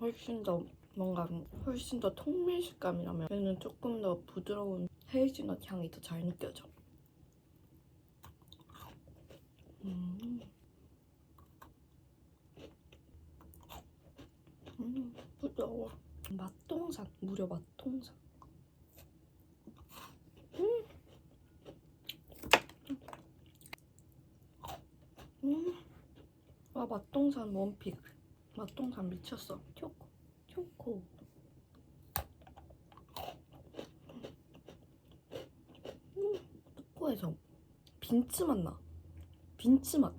훨씬 더 뭔가 훨씬 더 통밀 식감이라면 얘는 조금 더 부드러운 헤이즐넛 향이 더 잘 느껴져. 음. 음, 부드러워. 맛동산, 무려 맛동산. 음. 음. 와, 맛동산 원픽. 맛동산 미쳤어. 초코, 초코. 음, 초코에서 빈츠 맛 나. 빈츠 맛.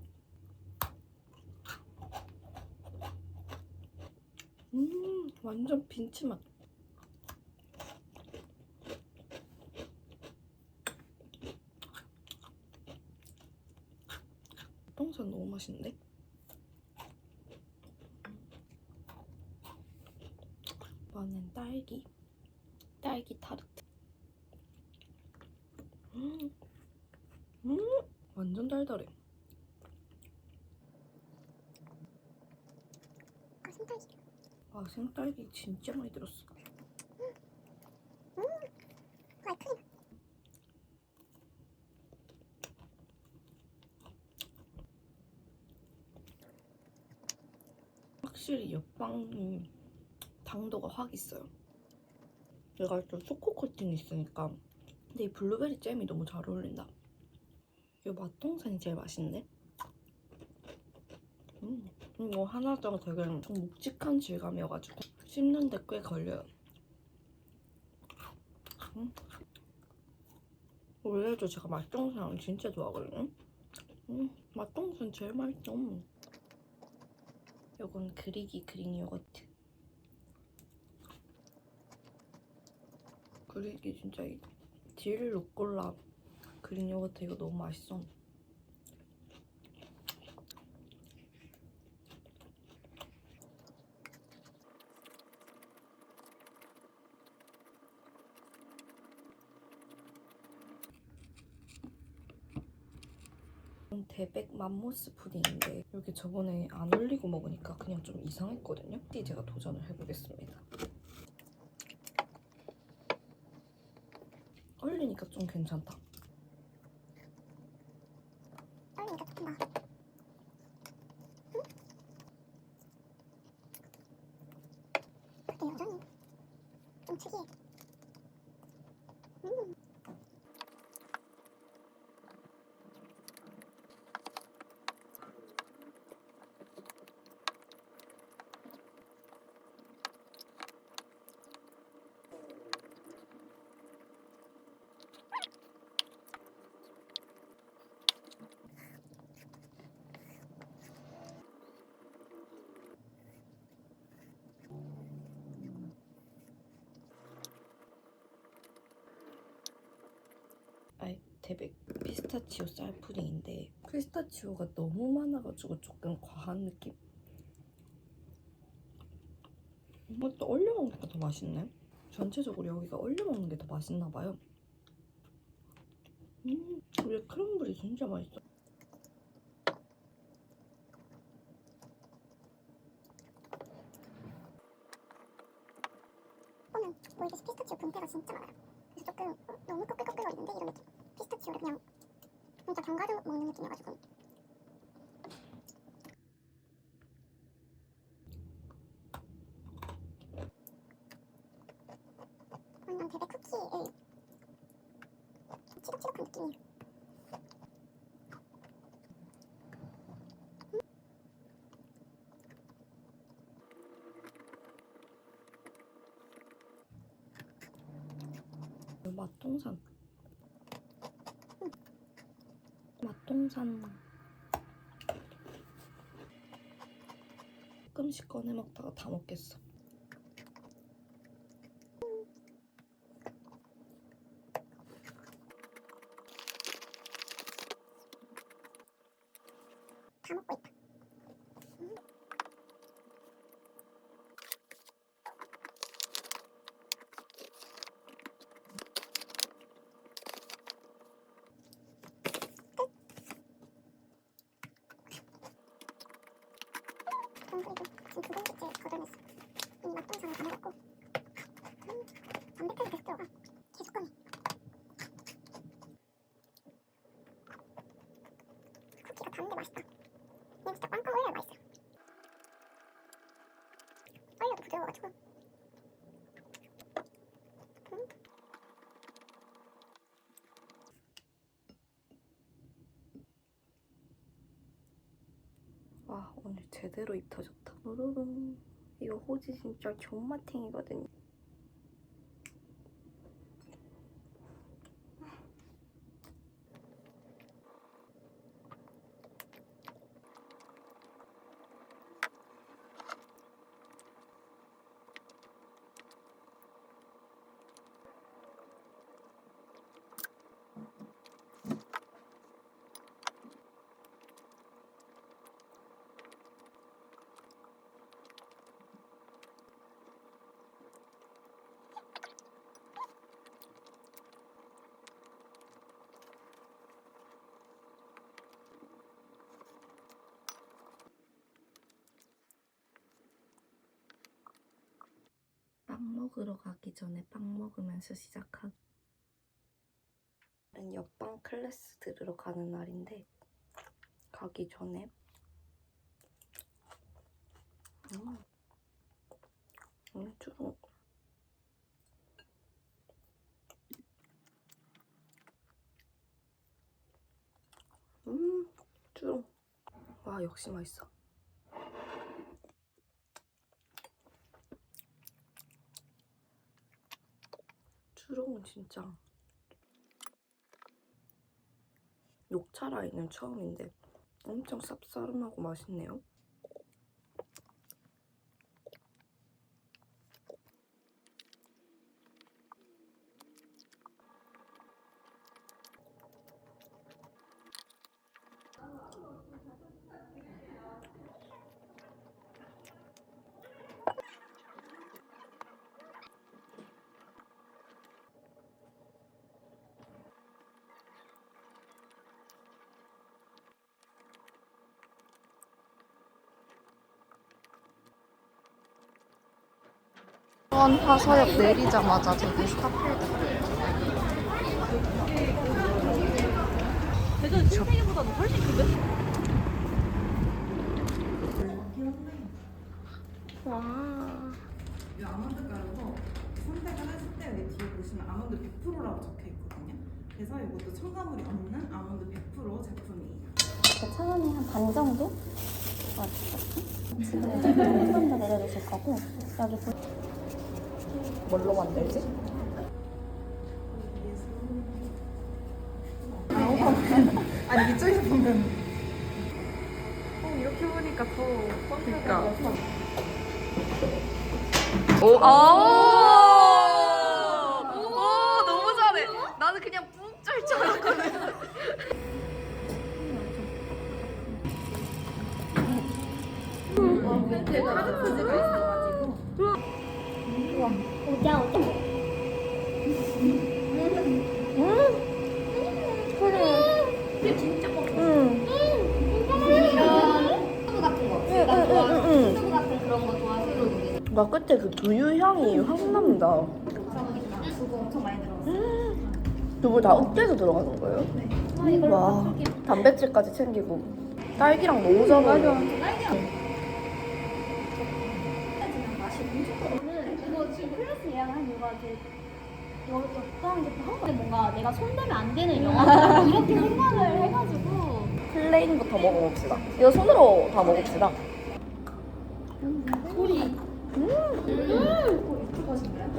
음, 완전 빈츠 맛. 똥산 너무 맛있는데? 이번엔 딸기. 딸기 타르트. 음, 음, 완전 달달해. 아, 생딸기. 아, 생딸기 진짜 많이 들었어. 아이크림. 확실히 옆방이 당도가 확 있어요. 얘가 좀 초코 코팅이 있으니까. 근데 이 블루베리 잼이 너무 잘 어울린다. 이 맛동산이 제일 맛있네. 음, 이거 하나당 되게 좀 묵직한 질감이어가지고 씹는데 꽤 걸려요. 음. 원래도 제가 맛동산 진짜 좋아하거든요. 음, 맛동산 제일 맛있어. 요건 그리기 그릭 요거트. 그리기 진짜 이 딜 루꼴라 그릭 요거트 이거 너무 맛있어. 대백 맘모스 푸딩인데 이렇게 저번에 안 올리고 먹으니까 그냥 좀 이상했거든요. 이 제가 도전을 해보겠습니다. 올리니까 좀 괜찮다. 떨리니까 조금 나. 응? 근데 여전히 좀 특이해. 음. 아이 대백 피스타치오 쌀 푸딩인데 피스타치오가 너무 많아가지고 조금 과한 느낌? 이것도 얼려 먹으니까 더 맛있네. 전체적으로 여기가 얼려 먹는 게 더 맛있나 봐요. 음, 위에 크럼블이 진짜 맛있어. 보면 오이듯이 피스타치오 분배가 진짜 많아요. 그래서 조금 어, 너무 꺼끌꺼끌거리는데 이런 느낌. 피스타치오를 그냥 진짜 견과류 먹는 느낌이어가지고 완전 대백 쿠키의 치덕치덕한 느낌이에요. 맛동산. 맛동산. 조금씩 꺼내 먹다가 다 먹겠어. 다 먹고 있다. 맛있다. 그냥 진짜 꽝꽝 얼려 맛있어요. 얼려도 부드러워가지고. 음. 와 오늘 제대로 입 터졌다. 우르릉 이거 호지 진짜 존맛탱이거든요. 빵 먹으러 가기 전에 빵 먹으면서 시작하기. 옆방 클래스 들으러 가는 날인데 가기 전에 음, 음 주로 음 주로 와 역시 맛있어. 추롱은 진짜 녹차 라인은 처음인데 엄청 쌉싸름하고 맛있네요. 수원 화서역 내리자마자 저기 스타필드. 대전 신세계보다는 훨씬 큰데? 와. 이 아몬드 가루도 선택을 하실 때 여기 뒤에 보시면 아몬드 100%라고 적혀 있거든요. 그래서 이것도 첨가물이 없는 아몬드 100% 제품이에요. 천 원에 한반 정도? 맞죠? 지금 조금 더 내려주실 거고 여기 보 뭘로 만들지? 아니 이쪽에서 보면 이렇게 보니까 더 그러니까. 오, 아! 오, 너무 잘해. 나는 그냥 뿡짤줄 알았거든. 분들 나 끝에 그 두유 향이 확 납니다. 두부 다 으깨서 들어가는 거예요? 와. 단백질까지 챙기고 딸기랑 너무 잘 어울려 맛이 엄청 저는 이거 지금 클래스 예약한 이유가 이제 여- 역사하는 게 한국에 뭔가 내가 손대면 안 되는 영화? 이렇게 생각을 해가지고. 플레인부터 먹어봅시다. 이거 손으로 다 먹읍시다. 소리.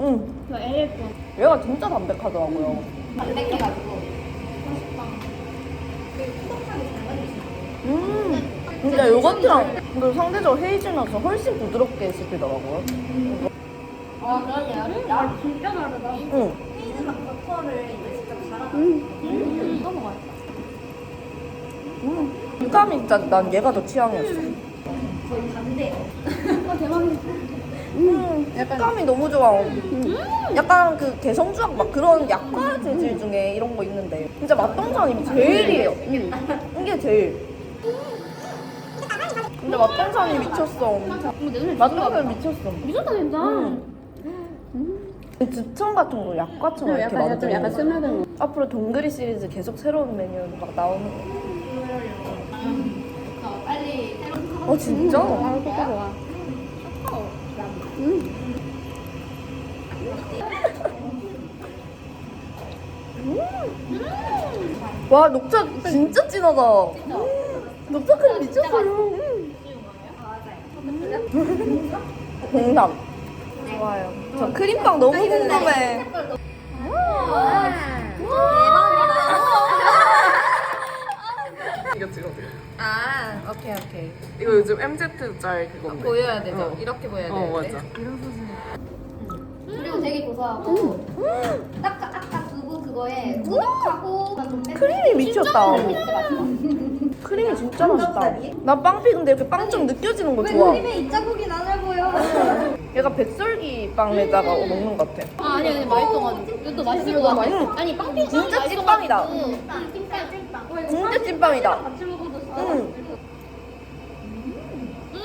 응, 그 LF 얘가 진짜 담백하더라고요. 담백해가지고. 음, 근데 요거트랑 그리고 상대적으로 헤이즐넛은 훨씬 부드럽게 씹히더라고요. 아 그러네요. 야 진짜 다르다. 응, 헤이즐넛 버터를 이제 직접 갈아. 음. 너무 맛있다. 음. 식감이 진짜 난 얘가 더 취향이었어. 거의 반대예요. 아 대박이다. 음, 식감이 너무 좋아. 약간 그 개성주악 막 그런 약과 재질 중에 이런 거 있는데 진짜 맛동산이 제일이에요. 이게 제일. 근데 맛동산이 미쳤어. 맛동산 미쳤어. 미쳤다 진짜. 주청 같은 거 약과처럼 이렇게 만들고 앞으로 동그리 시리즈 계속 새로운 메뉴 막 나오는 거. 어 진짜? 아, 그거 좋아. 와 녹차 진짜 진하다. 녹차 크림 미쳤어요. 음. 공감. 좋아요. 저 크림빵 너무 궁금해. 이거 찍어줘. 아 오케이 오케이. 이거 요즘 MZ 짤 그건데. 보여야 되죠. 어. 이렇게 보여야 어 되는데. 맞아. 그리고 되게 고소하고 딱 아까 두부 그거에 우육하고 크림이 미쳤다. 진짜 맛있어. 크림이 진짜 맛있다. 나 빵피 근데 이렇게 빵 좀 느껴지는 거 좋아. 크림에 이 자국이 보여. 얘가 백설기 빵에다가 먹는 것 같아. 아 아니 아니 맛있어가지고 이것도 맛있을 것 같아. 음. 아니 빵피 진짜 찐빵이다. 찐빵 찐빵. 진짜 찐빵이다. 같이 먹어도 응.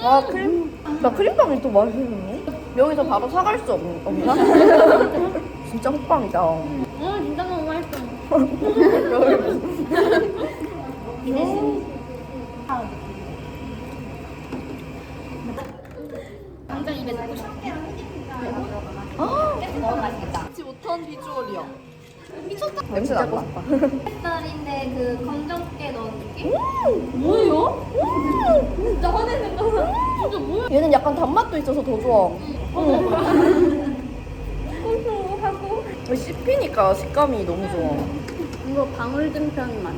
와 크림. 나 크림빵이 더 맛있네. 여기서 바로 사갈 수 없, 없나? 진짜 호빵이다. 음 진짜 너무 맛있어. 당장 입에 넣고 싶어. 계속 먹으면 맛있겠다. 먹지 못한 비주얼이야. 미쳤다. 냄새 난다. 햇살인데 그 검정깨 넣은 느낌? 뭐예요? 진짜 화내는 거. 진짜 뭐야? 얘는 약간 단맛도 있어서 더 좋아. 하고. 씹히니까 식감이 너무 좋아. 이거 방울등편 맛.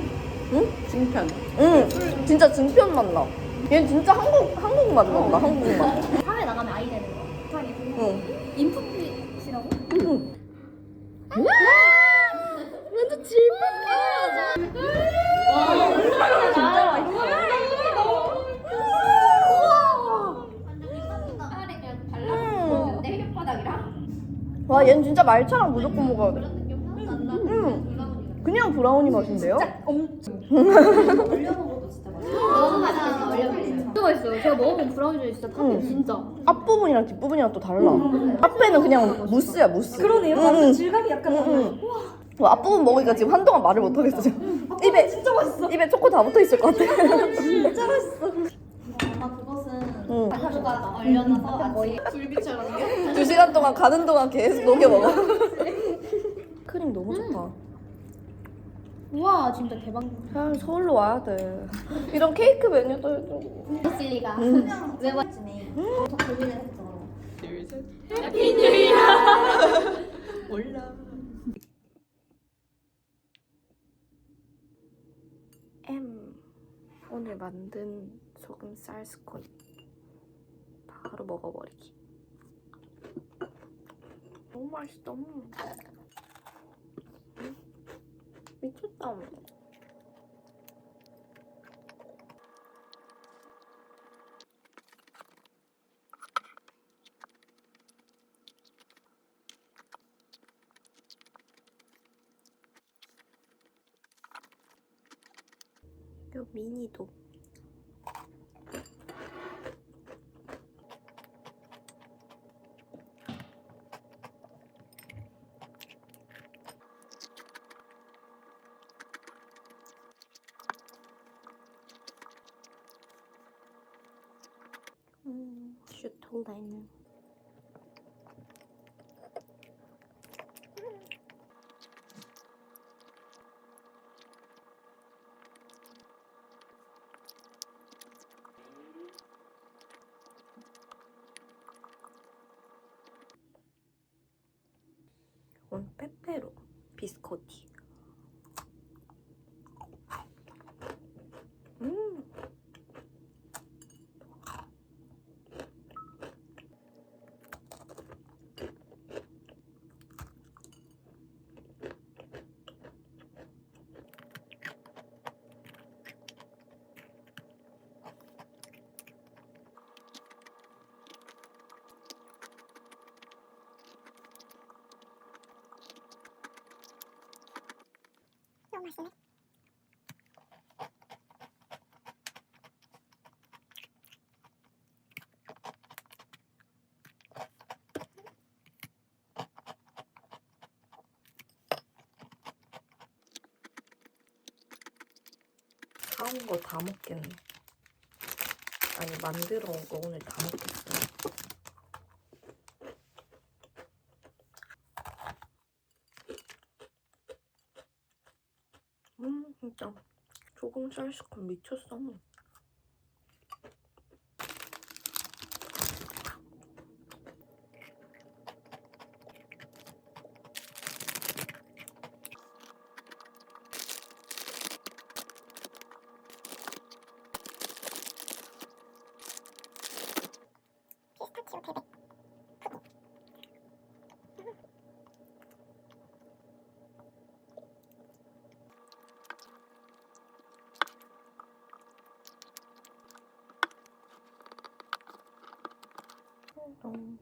응? 증편. 응. 진짜 증편 맛 나. 얘는 진짜 한국 한국 맛 난다. 한국 맛. 사회 나가면 아이 되는 거. 응. 인풋빛이라고? 응. 완전 질퍽해. 진짜 맛있어. 그냥 와 얘는 진짜 말차랑 무조건 먹어야 돼. 그런 느낌 하나도 안 나. 응. 그냥 브라우니 맛인데요? 너무 맛있어. 얼려버리세요. 진짜 맛있어요. 제가 먹어본 브라우니 중에 진짜. 응. 진짜. 앞부분이랑 뒷부분이랑 또 달라. 앞에는 그냥 무스야 무스. 그러네요. 응, 완전 응. 질감이 약간 응, 달라요. 응. 와, 앞부분 먹으니까 지금 한동안 말을 못 하겠어 지금. 입에 진짜 맛있어. 입에 초코 다 붙어 있을 것 같아. 진짜 맛있어. 아마 그것은 응. 가루가 얼려놔서 거의 굴비처럼. 두 시간 동안 가는 동안 계속 녹여 먹어. 크림 너무 좋다. 우와 진짜 대박. 그냥 서울로 와야 돼. 이런 케이크 메뉴도 해주고. 있을 리가. 음. 왜 맛지네. 더 고민을 했죠. 둘 셋. M 오늘 만든 소금 쌀 스콘 바로 먹어버리기. 너무 맛있다. 음. 미쳤다. 요 미니도 음, 슈톨라인 온 페페로 비스코티 사온 거 다 먹겠네 아니 만들어 온 거 오늘 다 먹겠어요. 음 진짜 조금 쌀스콘 미쳤어. 음.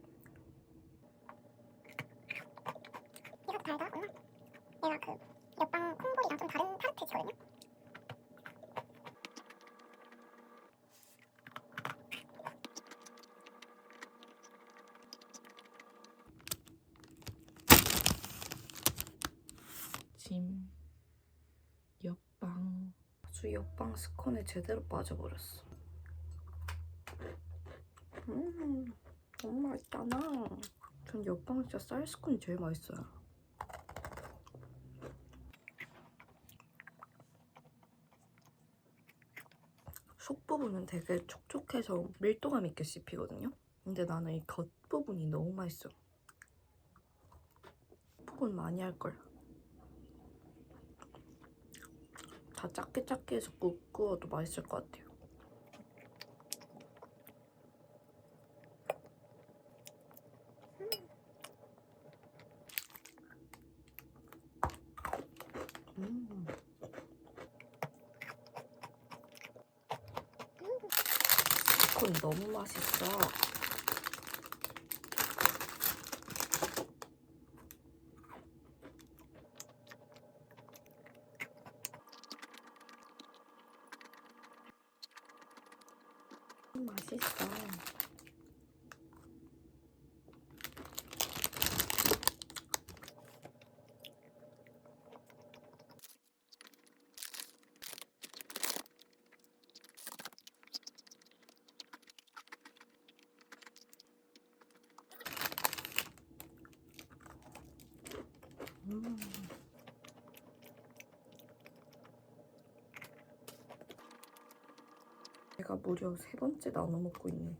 이것도 달다 엄마 얘가 그 옆방 콩볼이랑 좀 다른 타르트지거든요 짐 옆방 아주 옆방 스콘에 제대로 빠져버렸어. 음 너무 맛있잖아. 전 옆방 진짜 쌀 스콘이 제일 맛있어요. 속 부분은 되게 촉촉해서 밀도감 있게 씹히거든요. 근데 나는 이 겉 부분이 너무 맛있어. 부분 많이 할 걸. 다 작게 작게 해서 구, 구워도 맛있을 것 같아요. 음. 스콘 너무 맛있어. 음, 맛있어. 음. 제가 무려 세 번째 나눠 먹고 있네.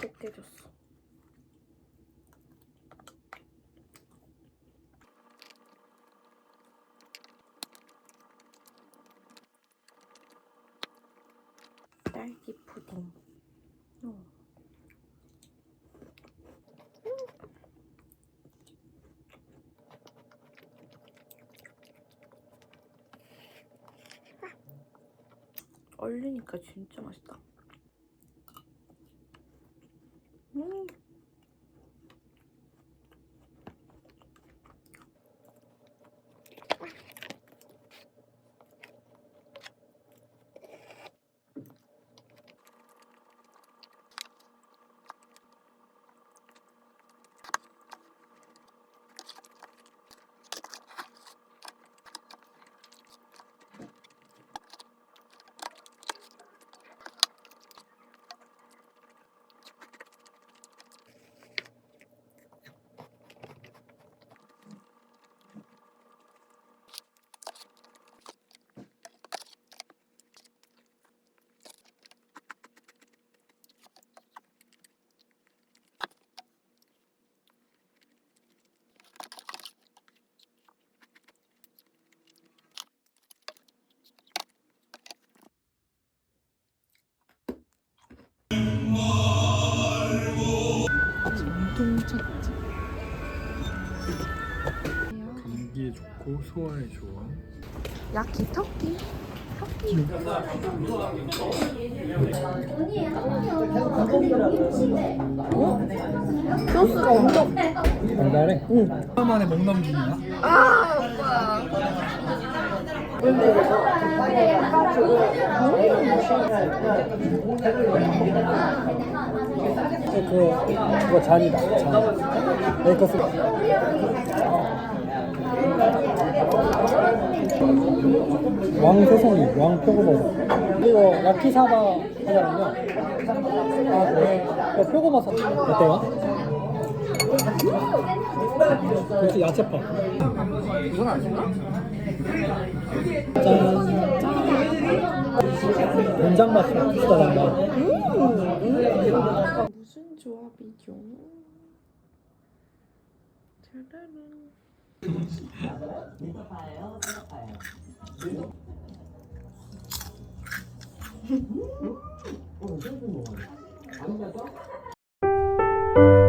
꼭 깨졌어. 딸기 푸딩. 어. 얼리니까 진짜 맛있다. 음. 감기에 좋고 소화에 좋아. 야키 터키. 소스가 엄청 달달해? 응. 만에 목 넘김이야? 아 오빠. 그 그거 잔이다. 잔. 메이커스. 왕세송이, 왕표고버섯. 그리고 야키사바 하잖아요. 아 그래. 그 표고버섯 어때요? 역시 야채파. 이건 아닌가? 짠. 된장 맛이 진짜 무슨 조합이죠? 짜라란. 응? 어, 땡큐 먹어. 아니야, 또?